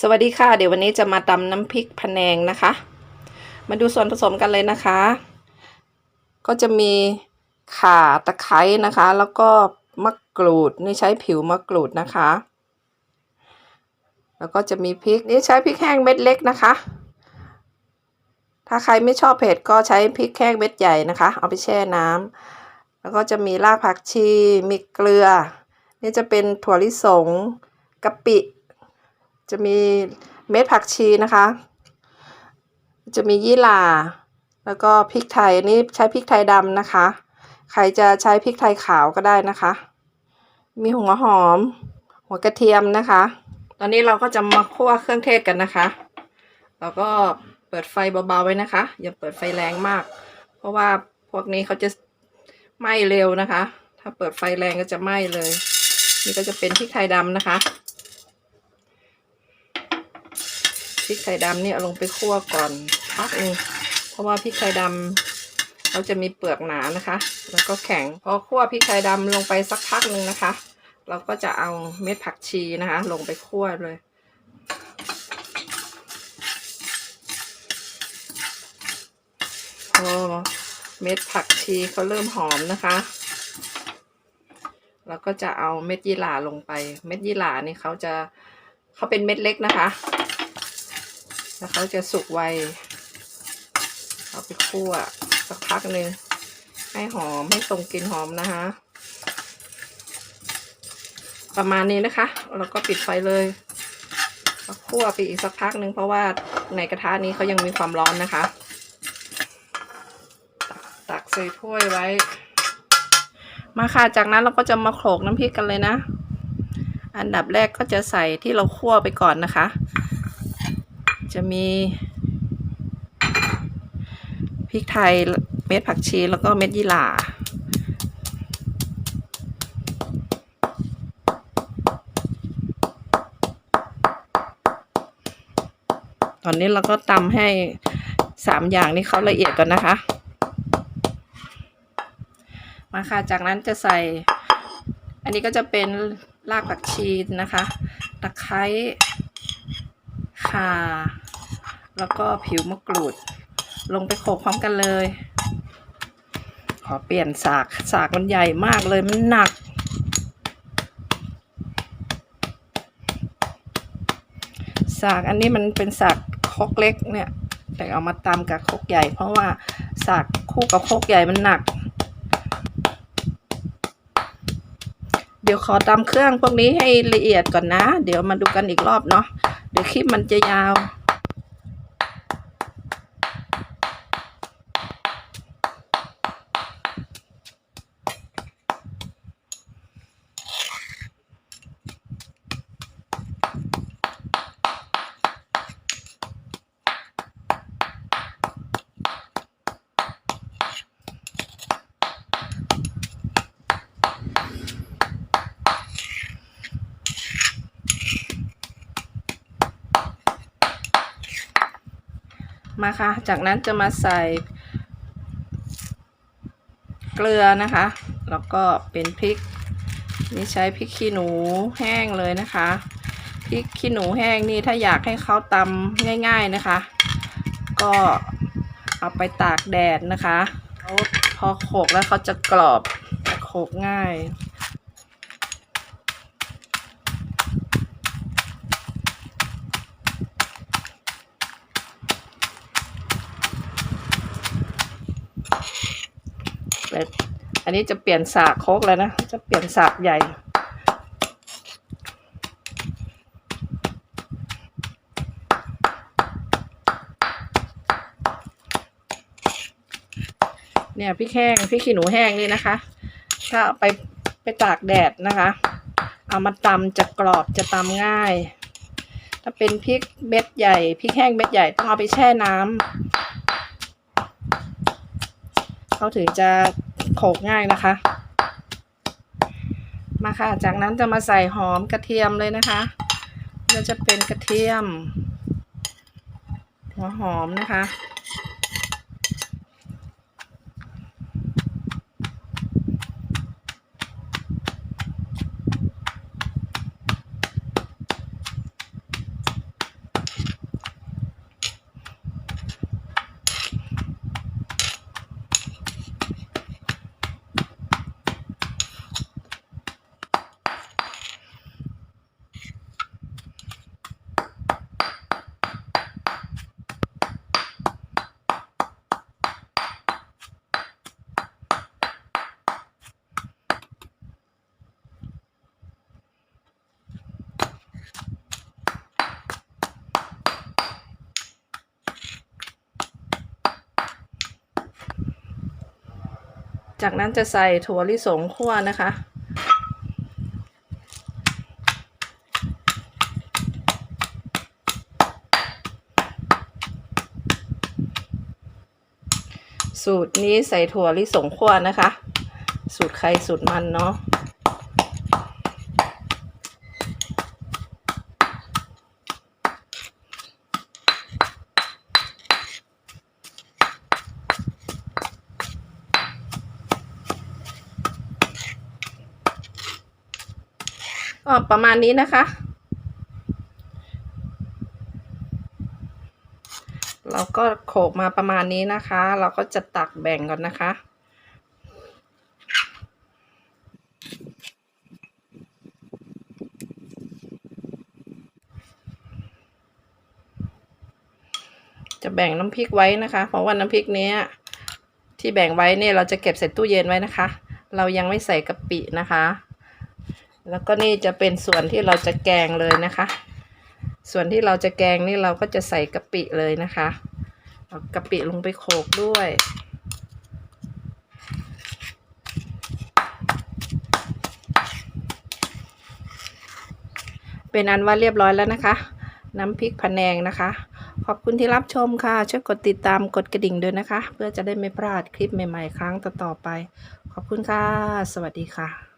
สวัสดีค่ะ เดี๋ยววันนี้จะมาตำน้ำพริกพะแนงนะคะ มาดูส่วนผสมกันเลยนะคะ ก็จะมีข่าตะไคร้นะคะ แล้วก็มะกรูดนี่ใช้ผิวมะกรูดนะคะ แล้วก็จะมีพริกนี่ใช้พริกแห้งเม็ดเล็กนะคะ ถ้าใครไม่ชอบเผ็ดก็ใช้พริกแห้งเม็ดใหญ่นะคะ เอาไปแช่น้ำแล้วก็จะมีรากผักชีมีเกลือ นี่จะเป็นถั่วลิสงกะปิ จะมีเม็ดผักชีนะคะ จะมียี่หร่า แล้วก็พริกไทยนี่ใช้พริกไทยดำนะคะ ใครจะใช้พริกไทยขาวก็ได้นะคะ มีหัวหอม หัวกระเทียมนะคะ ตอนนี้เราก็จะมาคั่วเครื่องเทศกันนะคะแล้วก็เปิดไฟเบาๆไว้นะคะ อย่าเปิดไฟแรงมาก เพราะว่าพวกนี้เขาจะไหม้เร็วนะคะ ถ้าเปิดไฟแรงก็จะไหม้เลย นี่ก็จะเป็นพริกไทยดำนะคะ ริกไทยดำนี่เอาลงไปคั่วก่อนพักหนึงเพราะว่าพริกไทยดำเขาจะมีเปลือกหนานะคะ แล้วก็แข็งพอคั่วพริกไทยดำลงไปสักพักหนึ่งนะคะ เราก็จะเอาเม็ดผักชีนะคะ ลงไปคั่วเลยพอเม็ดผักชีเขาเริ่มหอมนะคะเราก็จะเอาเม็ดยี่หร่าลงไป เม็ดยี่หร่านี่เขาจะเขาเป็นเม็ดเล็กนะคะ แล้วเขาจะสุกไว เอาไปคั่วสักพักหนึ่งให้หอมให้ส่งกลิ่นหอมนะคะ ประมาณนี้นะคะ แล้วก็ปิดไฟเลยคั่วไปอีกสักพักหนึ่งเพราะว่าในกระทะนี้เขายังมีความร้อนนะคะตตักใส่ถ้วยไว้ มาค่ะจากนั้นเราก็จะมาโขลกน้ำพริกกันเลยนะ อันดับแรกก็จะใส่ที่เราคั่วไปก่อนนะคะ จะมีพริกไทยเม็ดผักชีแล้วก็เม็ดยี่หร่าตอนนี้เราก็ตำให้สามอย่างนี้เขาละเอียดก่อนนะคะ มาค่ะ จากนั้นจะใส่ อันนี้ก็จะเป็นรากผักชีนะคะ ตะไคร้ข่า แล้วก็ผิวมะกรูด ลงไปโขลกพร้อมกันเลย ขอเปลี่ยนสาก สากมันใหญ่มากเลยมันหนัก สากอันนี้มันเป็นสากคกเล็กเนี่ย แต่เอามาตำกับคกใหญ่ เพราะว่าสากคู่กับคกใหญ่มันหนัก เดี๋ยวขอตำเครื่องพวกนี้ให้ละเอียดก่อนนะ เดี๋ยวมาดูกันอีกรอบเนาะ เดี๋ยวคลิปมันจะยาว มาค่ะ จากนั้นจะมาใส่ เกลือนะคะ แล้วก็เป็นพริก นี่ใช้พริกขี้หนูแห้งเลยนะคะ พริกขี้หนูแห้งนี่ถ้าอยากให้เขาตำง่าย ๆนะคะ ก็เอาไปตากแดดนะคะ พอโขกแล้วเขาจะกรอบโขกง่าย แต่อันนี้จะเปลี่ยนสากโคกแล้วนะ จะเปลี่ยนสากใหญ่ เนี่ยพริกแห้งพริกขี้หนูแห้งนี่นะคะ ถ้าเอาไปไปตากแดดนะคะ เอามาตำจะกรอบจะตำง่าย ถ้าเป็นพริกเม็ดใหญ่พริกแห้งเม็ดใหญ่ต้องเอาไปแช่น้ำ เขาถึงจะโขลกง่ายนะคะ มาค่ะ จากนั้นจะมาใส่หอมกระเทียมเลยนะคะก็จะเป็นกระเทียมหัวหอมนะคะ จากนั้นจะใส่ถั่วลิสงคั่วนะคะ สูตรนี้ใส่ถั่วลิสงคั่วนะคะ สูตรใครสูตรมันเนาะ ก็ประมาณนี้นะคะ เราก็โขลกมาประมาณนี้นะคะ เราก็จะตักแบ่งก่อนนะคะจะแบ่งน้ำพริกไว้นะคะ เพราะว่าน้ำพริกเนี้ยที่แบ่งไว้เนี่ยเราจะเก็บใส่ตู้เย็นไว้นะคะ เรายังไม่ใส่กะปินะคะ แล้วก็นี่จะเป็นส่วนที่เราจะแกงเลยนะคะ ส่วนที่เราจะแกงนี่เราก็จะใส่กะปิเลยนะคะเอากะปิลงไปโขลกด้วยเป็นอันว่าเรียบร้อยแล้วนะคะ น้ำพริกพะแนงนะคะ ขอบคุณที่รับชมค่ะ ช่วยกดติดตามกดกระดิ่งด้วยนะคะ เพื่อจะได้ไม่พลาดคลิปใหม่ๆ ครั้งต่อๆไป ขอบคุณค่ะ สวัสดีค่ะ